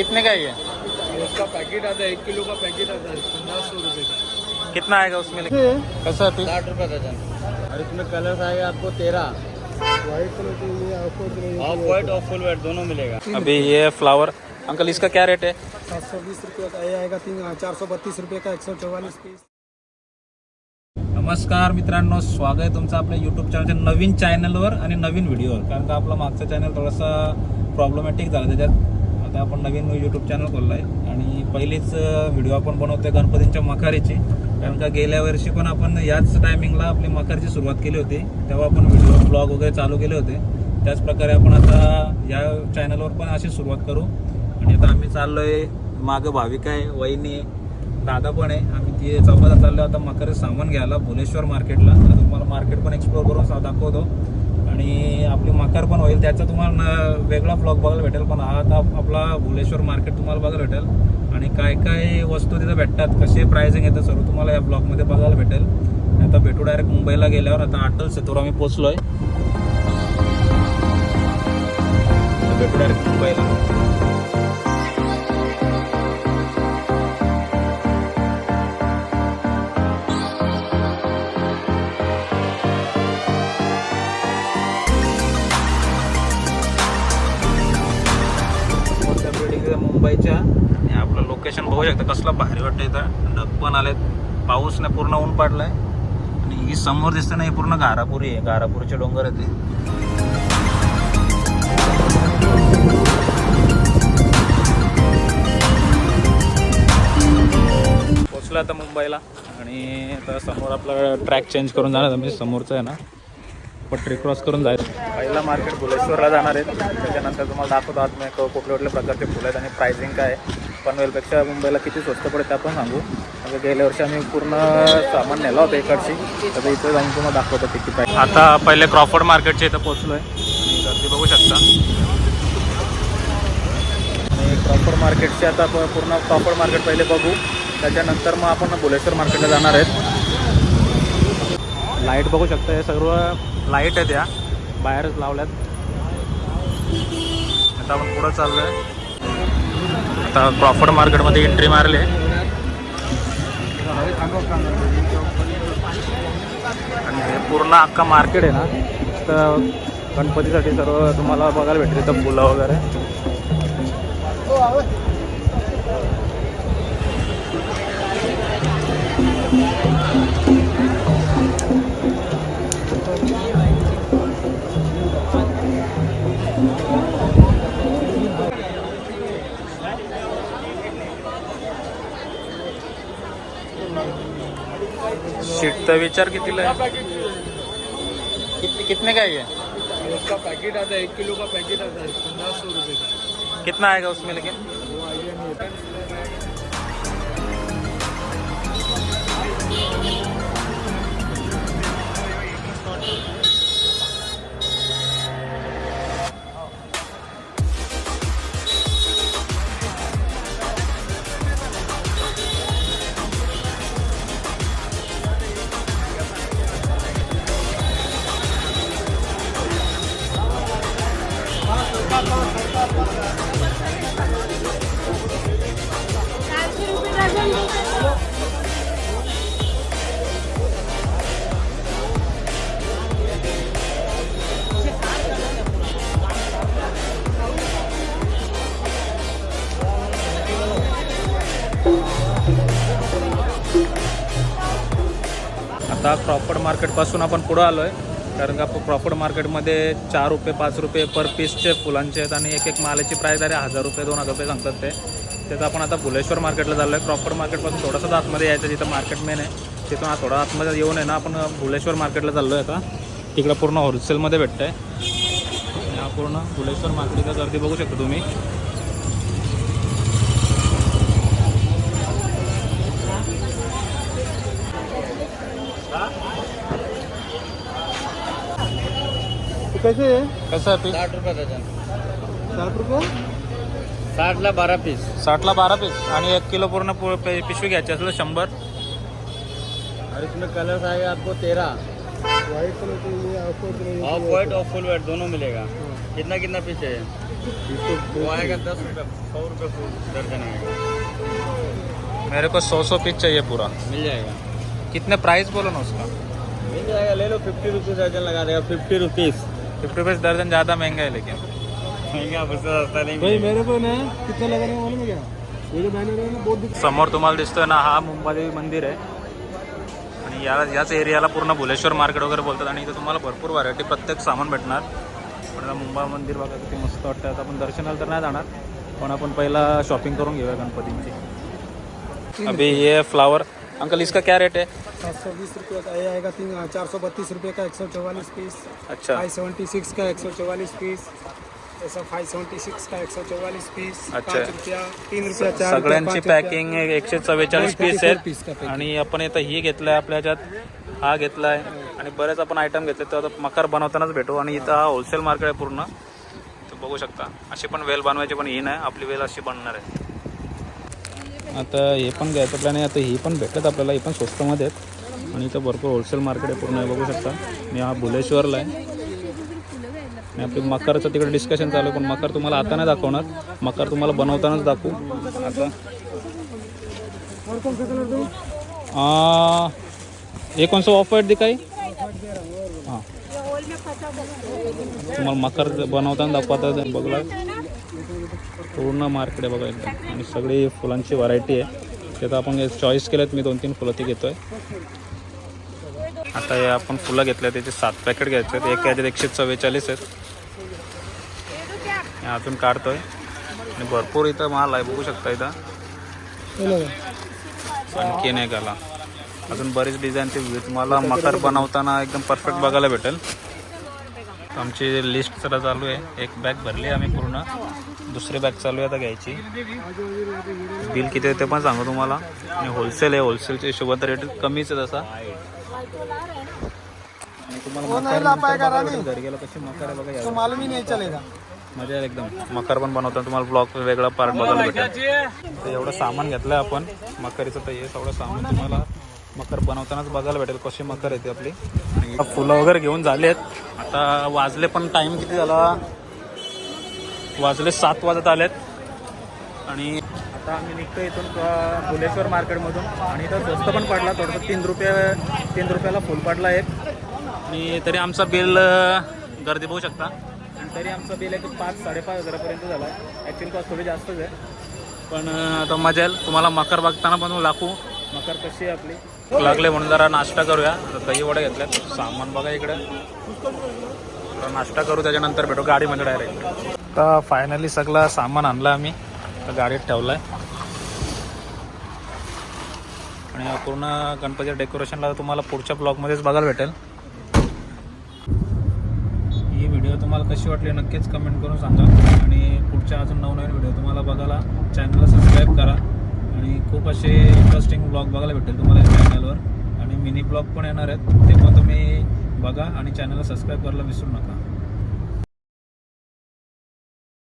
कितने का ये? इसका पैकेट आता है एक किलो का पैकेट आता है पंद्रह सौ रुपये का। कितना आएगा उसमें? लेकिन कैसा है साठ रुपये दर्जन और इसमें कलर आएगा आपको तेरह। व्हाइट कलर के लिए आपको ऑफ़ वाइट और फुल वाइट दोनों मिलेगा। अभी ये फ्लावर अंकल इसका क्या रेट है? सात सौ बीस रुपये का ये आएगा तीन चार सौ बत्तीस रुपये का एक सौ चौवालीस पीस नमस्कार मित्रांनो स्वागत आहे तुमचं आपल्या यूट्यूब चॅनलच्या नवीन चॅनलवर आणि नवीन व्हिडिओवर कारण का आपला मागचा चॅनल थोडासा प्रॉब्लेमॅटिक झाला त्याच्यात आता आपण नवीन यूट्यूब चॅनल खोलला आहे आणि पहिलीच व्हिडिओ आपण बनवतोय गणपतींच्या मखारीचे. कारण का गेल्या वर्षी पण आपण याच टायमिंगला आपली मखारीची सुरुवात केली होती. तेव्हा आपण व्हिडिओ ब्लॉग वगैरे चालू केले होते. त्याचप्रकारे आपण आता या चॅनलवर पण अशी सुरुवात करू. आणि आता आम्ही चाललोय मागं भाविक आहे वहिनी आहे दादा पण आहे. आम्ही ते चौकात चाललो आता मकर सामान घ्यायला भुलेश्वर मार्केटला आता तुम्हाला मार्केट पण एक्सप्लोर करून दाखवतो. आणि आपली मकार पण होईल. त्याचा तुम्हाला वेगळा ब्लॉग बघायला भेटेल पण हा आता आपला भुलेश्वर मार्केट तुम्हाला बघायला भेटेल. आणि काय काय वस्तू तिथं भेटतात कसे प्रायझिंग येतं सर्व तुम्हाला या ब्लॉगमध्ये बघायला भेटेल. आता भेटू डायरेक्ट मुंबईला गेल्यावर आता अटल सेतूर आम्ही पोचलो आहे भेटू डायरेक्ट मुंबईला. हो बघू शकता. कसला भारी वाटतं इथं. ढग पण आलेत. पाऊस नाही पूर्ण ऊन पडलाय. आणि ही समोर दिसते ना ही पूर्ण घारापुरी आहे. घारापूरचे डोंगर आहे ते पोचलो आता मुंबईला. आणि आता समोर आपला ट्रॅक चेंज करून जाणार मी समोरचं आहे ना. पटरी क्रॉस करून जायचं. पहिला मार्केट भुलेश्वरला जाणार आहेत. त्याच्यानंतर तुम्हाला दाखवतो आत मी क- कुठल्या कुठल्या प्रकारचे फुलं आहेत आणि प्राइसिंग काय आहे. पनवेलपेक्षा मुंबईला किती स्वस्त पडते ते आपण सांगू. म्हणजे गेल्या वर्षी आम्ही पूर्ण सामान नेलं होतं इकडची तर इथं जाऊन तुम्हाला दाखवतो किती प्राईस आता पहिले क्रॉफर्ड मार्केटच्या इथं पोहोचलो आहे गर्दी बघू शकता. आणि क्रॉफर्ड मार्केटचे आता प- पूर्ण क्रॉफर्ड मार्केट पहिले बघू. त्याच्यानंतर मग आपण भुलेश्वर मार्केटला जाणार आहेत. लाइट बघू शकता हे सर्व लाइट आहेत या. बाहेरच लावल्यात. आता आपण पुढं चाललो आहे आता क्रॉफर्ड मार्केटमध्ये एंट्री मारली. आहे आणि हे पूर्ण अख्खा मार्केट आहे ना. तर गणपतीसाठी सर्व तुम्हाला बघायला भेटते तर फुलं वगैरे. सीट तर विचार कितीला आहे कितने कितने का है ये? उसका पैकेट आता है एक किलो का पैकेट आता है पंद्रह सौ रुपये का। कितना आएगा उसमें लेकिन? वो आइडिया नहीं होता। आता क्रॉफर्ड मार्केटपासून आपण पुढं आलो आहे कारण का प्रॉपर मार्केटमध्ये चार रुपये पाच रुपये पर पीसचे फुलांचे आहेत आणि एक एक मालाची प्राईस आहे हजार रुपये दोन हजार रुपये सांगतात ते. त्याचं आपण आता भुलेश्वर मार्केटला चाललो आहे क्रॉफर्ड मार्केटपासून थोडंसं आतमध्ये यायचं जिथं मार्केट मेन आहे. तिथून थोडा आतमध्ये येऊन आहे ना आपण भुलेश्वर मार्केटला चाललो आहे आता. तिकडं पूर्ण होलसेलमध्ये भेटतं आहे हा पूर्ण भुलेश्वर मार्केटचा गर्दी बघू शकता तुम्ही. कैसे है? कसं आहे पीस साठ रुपये दर्जन। साठ रुपये? साठला बारा पीस साठला बारा पीस आणि एक किलो पूर्ण पु- पे- पिशवी घ्यायची असेल तर शंभर. और इसमें कलर आएगा आपको तेरह व्हाइट कलर के लिए आपको ऑफ़ वाइट और फुल वाइट दोनों मिलेगा. कितना कितना पीस है? वो आएगा दस रुपये सौ रुपये फूल दर्जन आएगा। मेरे को सौ सौ पीस चाहिए पूरा। मिल जाएगा। कितने प्राइस बोलो ना उसका? मिल जाएगा ले लो फिफ्टी रुपीज़ दर्जन लगा देगा फिफ्टी रुपीज़ फिफ्टी रुपीज़ दर्जन ज़्यादा महंगा है लेकिन। महंगा उससे सस्ता नहीं भाई मेरे को ना कितना लगा रहे हैं मालूम है क्या? ये जो बैनर है ना बहुत दिख समोर तुम्हाला दिसतोय ना हा मुंबादेवी मंदिर आहे आणि या याच एरियाला पूर्ण भुलेश्वर मार्केट वगैरे बोलतात आणि इथे तुम्हाला भरपूर व्हरायटी प्रत्येक सामान भेटणार. पण आता मुंबा मंदिर बघा किती मस्त वाटतं आता आपण दर्शनाला तर नाही जाणार पण आपण पहिला शॉपिंग करून घेऊया गणपतींची अभी ये फ्लावर अंकल इसका क्या रेट है? सात सौ बीस रुपये का ये आएगा तीन चार सौ बत्तीस रुपये का एक सौ चौवालीस पीस अच्छा। फाइव सेवेंटी सिक्स का एक सौ चौवालीस पीस ऐसा फाइव सेवेंटी सिक्स का एक सौ चौवालीस पीस अच्छा. पाँच रुपया तीन रुपया चार रुपया, सगळ्यांची. पॅकिंग एकशे चव्वेचाळीस पीस आहेत. packing. आणि आपण इथं ही घेतलाय आपल्या ह्याच्यात हा घेतलाय. आणि बरेच आपण आयटम घेतले तर आता मकर बनवतानाच भेटू. आणि इथं हा होलसेल मार्केट आहे पूर्ण. तर बघू शकता. अशी पण वेल बनवायची पण ही नाही आपली वेल अशी बनणार आहे. आता हे पण घ्यायचं प्लॅन आहे. आता ही पण भेटत आपल्याला. ही पण स्वस्तमध्ये आहेत. आणि इथं भरपूर होलसेल मार्केट आहे. पूर्ण आहे. बघू शकता. मी हा भुलेश्वरला आहे. आणि आपली मकरचं तिकडे डिस्कशन चालू पण मकर तुम्हाला आता नाही दाखवणार. मकर तुम्हाला बनवतानाच दाखवू. आता. और कौन ऑफ वाईट दिखाई हां. तुम्हाला मकर बनवताना दाखवता बघला पूर्ण मार्केट आहे बघा एकदम. आणि सगळी फुलांची व्हरायटी आहे. त्यात आपण चॉईस केलेत मी दोन तीन फुलं ती आहे आता हे आपण फुलं घेतल्या त्याचे सात पॅकेट घ्यायचे आहेत. एक याच्यात एकशे चव्वेचाळीस आहेत. हे अजून काढतोय. आणि भरपूर इथं माल आहे बघू शकता इथं. आणखी नाही गाला अजून बरीच डिझाईनचे ते तुम्हाला मकर बनवताना एकदम परफेक्ट बघायला भेटेल. आमची लिस्ट जरा चालू आहे. एक बॅग भरली आम्ही पूर्ण. दुसरी बॅग चालू आहे आता घ्यायची. बिल किती आहे ते पण सांगू तुम्हाला. आणि होलसेल आहे. होलसेलच्या हिशोबात रेट कमीच आहे तसा. आणि तुम्हाला कशी मकर आहे बघा तो यावर. मालूम ही नहीं चलेगा. मजा आहे एकदम. मकर पण बनवताना तुम्हाला ब्लॉक वेगळा पार्ट बघायला भेटेल. तर एवढं सामान घेतलंय आपण. मकरीचं तर हे सगळं सामान तुम्हाला मकर बनवतानाच बघायला भेटेल कशी मकर येते आपली. फुलं वगैरे घेऊन झालेत आता वाजले पण टाइम किती झाला? वाजले सात वाजत आलेत. आणि आता आम्ही निघतो इथून भुलेश्वर मार्केटमधून आणि इथं स्वस्त पण पडला थोडंसं तीन रुपये तीन रुपयाला फुल पडला एक. आणि तरी आमचा बिल गर्दी बघू शकता. आणि तरी आमचं बिल एक पाच साडेपाच हजारापर्यंत झाला. ॲक्च्युली कॉस्ट थोडी जास्तच आहे. पण आता मजा येईल. तुम्हाला मकर बघताना पण दाखवू मकर कशी आहे आपली? लागले म्हणून जरा नाश्ता करूया. दही वडे घेतल्यात सामान बघा इकडे. नाश्ता करू त्याच्यानंतर भेटू गाडीमध्ये डायरेक्ट तर फायनली सगळं सामान आणलं आम्ही. गाडीत ठेवलं आहे आणि पूर्ण गणपतीच्या डेकोरेशनला तुम्हाला पुढच्या ब्लॉगमध्येच बघायला भेटेल. ही व्हिडिओ तुम्हाला कशी वाटली नक्कीच कमेंट करून सांगा. आणि पुढच्या अजून नवनवीन व्हिडिओ तुम्हाला बघायला चॅनलला सबस्क्राईब करा. आणि खूप असे इंटरेस्टिंग ब्लॉग बघायला भेटेल तुम्हाला या चॅनलवर आणि मिनी ब्लॉग पण येणार आहेत. ते पण तुम्ही बघा आणि चॅनलला सबस्क्राईब करायला विसरू नका.